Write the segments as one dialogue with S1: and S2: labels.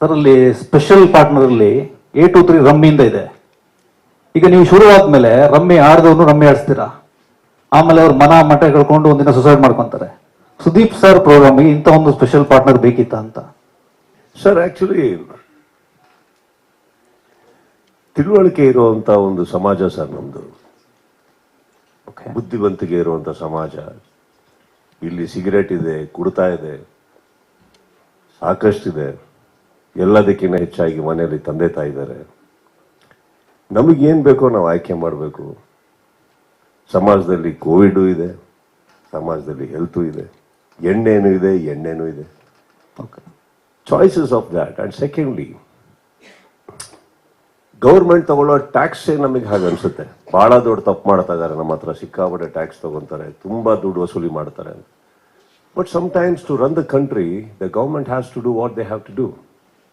S1: Sir ಅಲ್ಲಿ special partner ಅಲ್ಲಿ A two three ರಮ್ಮಿಯಿಂದ ಇದೆ. ಈಗ ನೀವು ಶುರು ಆದ್ಮೇಲೆ ರಮ್ಮಿ ಆಡದವನು ರಮ್ಮಿ ಆಡಿಸ್ತೀರಾ? ಆಮೇಲೆ ಅವ್ರು ಮನ ಮಠ ಕಳ್ಕೊಂಡು ಒಂದಿನ ಸುಸೈಡ್ ಮಾಡ್ಕೊಂತಾರೆ. ಸುದೀಪ್ ಸರ್ ಪ್ರೋಗ್ರಾಮ್ಗೆ ಇಂಥ ಒಂದು ಸ್ಪೆಷಲ್ ಪಾರ್ಟ್ನರ್ ಬೇಕಿತ್ತ ಅಂತ?
S2: ಸರ್ ಆಕ್ಚುಲಿ ತಿಳುವಳಿಕೆ ಇರುವಂತ ಒಂದು ಸಮಾಜ ಸರ್ ನಮ್ದು.
S1: ಓಕೆ
S2: ಬುದ್ಧಿವಂತಿಕೆ ಇರುವಂತ ಸಮಾಜ. ಇಲ್ಲಿ ಸಿಗರೇಟ್ ಇದೆ ಕುಡ್ತಾ ಇದೆ ಸಾಕಷ್ಟಿದೆ. ಎಲ್ಲದಕ್ಕಿಂತ ಹೆಚ್ಚಾಗಿ ಮನೆಯಲ್ಲಿ ತಂದೆ ತಾಯಿ ಇದ್ದಾರೆ ನಮಗೇನ್ ಬೇಕೋ ನಾವು ಆಯ್ಕೆ ಮಾಡಬೇಕು. ಸಮಾಜದಲ್ಲಿ ಕೋವಿಡ್ ಇದೆ ಸಮಾಜದಲ್ಲಿ ಹೆಲ್ತು ಇದೆ ಎಣ್ಣೆನೂ ಇದೆ ಎಣ್ಣೆನೂ ಇದೆ. Choices of that and secondly government ತಗೊಳ್ಳೋ ಟ್ಯಾಕ್ಸೇ ನಮಗೆ ಹಾಗೆ ಅನ್ಸುತ್ತೆ. ಬಹಳ ದೊಡ್ಡ ತಪ್ಪು ಮಾಡ್ತಾ ಇದಾರೆ ನಮ್ಮ ಹತ್ರ ಸಿಕ್ಕಾಪಟ್ಟೆ ಟ್ಯಾಕ್ಸ್ ತಗೊಂತಾರೆ ತುಂಬಾ ದುಡ್ಡು ವಸೂಲಿ ಮಾಡ್ತಾರೆ but sometimes to run the country the government has to do what they have to do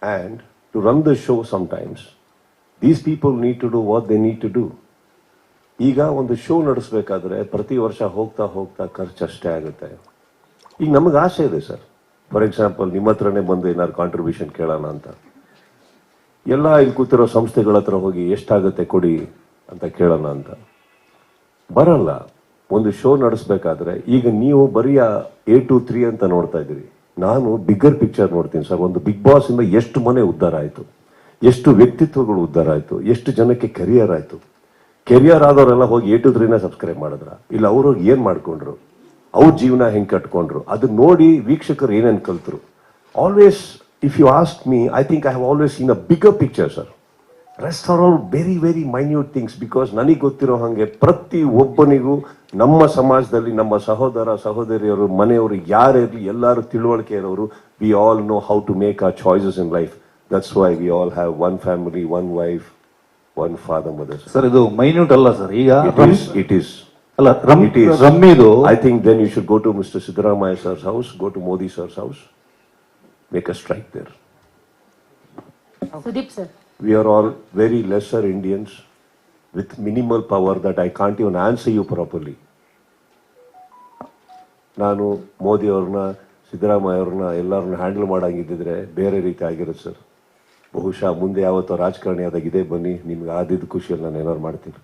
S2: and to run the show sometimes, these people need to do what they need to do. ಈಗ ಒಂದು show ನಡೆಸಬೇಕಾದ್ರೆ ಪ್ರತಿ ವರ್ಷ ಹೋಗ್ತಾ ಹೋಗ್ತಾ ಖರ್ಚು ಅಷ್ಟೇ ಆಗುತ್ತೆ. ಈಗ ನಮಗೆ ಆಸೆ ಇದೆ ಸರ್. ಫಾರ್ ಎಕ್ಸಾಂಪಲ್ ನಿಮ್ಮ ಹತ್ರನೇ ಬಂದು ಏನಾದ್ರು ಕಾಂಟ್ರಿಬ್ಯೂಷನ್ ಕೇಳೋಣ ಅಂತ. ಎಲ್ಲ ಇಲ್ಲಿ ಕೂತಿರೋ ಸಂಸ್ಥೆಗಳ ಹತ್ರ ಹೋಗಿ ಎಷ್ಟಾಗುತ್ತೆ ಕೊಡಿ ಅಂತ ಕೇಳೋಣ ಅಂತ. ಬರಲ್ಲ. ಒಂದು ಶೋ ನಡೆಸಬೇಕಾದ್ರೆ ಈಗ ನೀವು ಬರೀ ಎ ಟು ತ್ರೀ ಅಂತ ನೋಡ್ತಾ ಇದ್ದೀರಿ. ನಾನು ಬಿಗ್ಗರ್ ಪಿಕ್ಚರ್ ನೋಡ್ತೀನಿ ಸರ್. ಒಂದು ಬಿಗ್ ಬಾಸ್ ಇಂದ ಎಷ್ಟು ಮನೆ ಉದ್ಧಾರ ಆಯಿತು? ಎಷ್ಟು ವ್ಯಕ್ತಿತ್ವಗಳು ಉದ್ಧಾರ ಆಯಿತು? ಎಷ್ಟು ಜನಕ್ಕೆ ಕೆರಿಯರ್ ಆಯಿತು? ಕೆರಿಯರ್ ಆದವರೆಲ್ಲ ಹೋಗಿ ತ್ರೀನ ಸಬ್ಸ್ಕ್ರೈಬ್ ಮಾಡಿದ್ರ? ಇಲ್ಲ, ಅವರು ಏನು ಮಾಡ್ಕೊಂಡ್ರು? ಅವ್ರ ಜೀವನ ಹೆಂಗೆ ಕಟ್ಕೊಂಡ್ರು? ಅದು ನೋಡಿ ವೀಕ್ಷಕರು ಏನೇನು ಕಲ್ತರು always if you ask me I think I have always in a bigger picture sir rest are all very very minute things because ನನಗೆ ಗೊತ್ತಿರೋ ಹಾಗೆ ಪ್ರತಿ ಒಬ್ಬನಿಗೂ ನಮ್ಮ ಸಮಾಜದಲ್ಲಿ ನಮ್ಮ ಸಹೋದರ ಸಹೋದರಿಯರು ಮನೆಯವರು ಯಾರಿರಲಿ ಎಲ್ಲರೂ ತಿಳುವಳಿಕೆ ಇರೋರು we all know how to make our choices in life that's why we all have one family one wife one father mother
S1: sir ಇದು ಮೈನ್ಯೂಟ್ ಅಲ್ಲ ಸರ್ ಈಗ
S2: it
S1: rum-
S2: is it is
S1: ಅಲ್ಲ ರಮ್
S2: It is.
S1: ರಮ್ಮಿದು
S2: I think then you should go to Mr. Siddaramaiah sir's house, go to Modi sir's house, make a strike there.
S3: Sudeep sir
S2: We are all very lesser Indians with minimal power that I can't even answer you properly. ನಾನು ಮೋದಿ ಅವ್ರನ್ನ ಸಿದ್ದರಾಮಯ್ಯ ಅವ್ರನ್ನ ಎಲ್ಲರನ್ನ handle ಮಾಡಂಗಿದ್ದಿದ್ರೆ ಬೇರೆ ರೀತಿ ಆಗಿರುತ್ತೆ sir. ಬಹುಶಃ ಮುಂದೆ ಯಾವತ್ತೋ ರಾಜಕಾರಣಿ ಆದಾಗ ಇದೇ ಬನ್ನಿ ನಿಮ್ಗೆ ಆದಿದ್ದ ಖುಷಿಯಲ್ಲಿ ನಾನು ಏನಾದ್ರು ಮಾಡ್ತೀನಿ.